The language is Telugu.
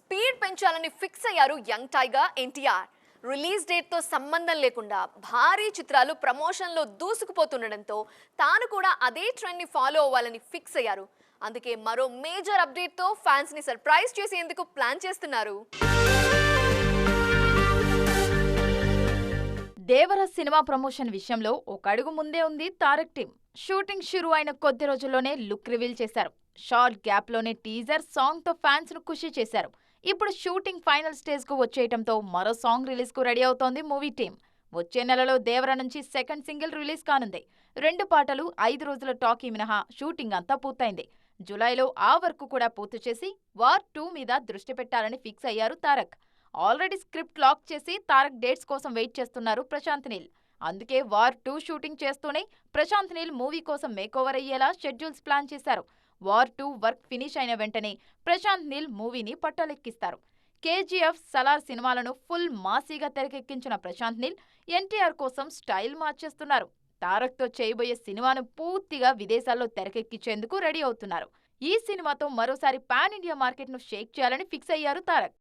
స్పీడ్ పెంచాలని ఫిక్స్ అయ్యారు యంగ్ టైగర్ ఎన్టీఆర్. రిలీజ్ డేట్తో సంబంధం లేకుండా భారీ చిత్రాలు ప్రమోషన్లో దూసుకుపోతుండడంతో తాను కూడా అదే ట్రెండ్ని ఫాలో అవ్వాలని ఫిక్స్ అయ్యారు. అందుకే మరో మేజర్ అప్డేట్తో ఫ్యాన్స్ని సర్ప్రైజ్ చేసేందుకు ప్లాన్ చేస్తున్నారు. దేవర సినిమా ప్రమోషన్ విషయంలో ఒక అడుగు ముందే ఉంది తారక్ టీం. షూటింగ్ షురు అయిన కొద్ది రోజుల్లోనే లుక్ రివీల్ చేశారు. షార్ట్ గ్యాప్లోనే టీజర్ సాంగ్తో ఫ్యాన్స్ను ఖుషి చేశారు. ఇప్పుడు షూటింగ్ ఫైనల్ స్టేజ్కు వచ్చేయటంతో మరో సాంగ్ రిలీజ్కు రెడీ అవుతోంది మూవీ టీం వచ్చే నెలలో దేవర నుంచి సెకండ్ సింగిల్ రిలీజ్ కానుంది. రెండు పాటలు ఐదు రోజుల టాకీ మినహా షూటింగ్ అంతా పూర్తయింది. జులైలో ఆ వర్క్ కూడా పూర్తి చేసి వార్ టూ మీద దృష్టి పెట్టాలని ఫిక్స్ అయ్యారు తారక్. ఆల్రెడీ స్క్రిప్ట్ లాక్ చేసి తారక్ డేట్స్ కోసం వెయిట్ చేస్తున్నారు ప్రశాంత్ నీల్. అందుకే వార్ టూ షూటింగ్ చేస్తూనే ప్రశాంత్ నీల్ మూవీ కోసం మేకోవర్ అయ్యేలా షెడ్యూల్స్ ప్లాన్ చేశారు. వార్ టూ వర్క్ ఫినిష్ అయిన వెంటనే ప్రశాంత్ నీల్ మూవీని పట్టలెక్కిస్తారు. కేజీఎఫ్ సలార్ సినిమాలను ఫుల్ మాసీగా తెరకెక్కించిన ప్రశాంత్ నీల్ ఎన్టీఆర్ కోసం స్టైల్ మార్చేస్తున్నారు. తారక్తో చేయబోయే సినిమాను పూర్తిగా విదేశాల్లో తెరకెక్కించేందుకు రెడీ అవుతున్నారు. ఈ సినిమాతో మరోసారి పాన్ ఇండియా మార్కెట్ను షేక్ చేయాలని ఫిక్స్ అయ్యారు తారక్.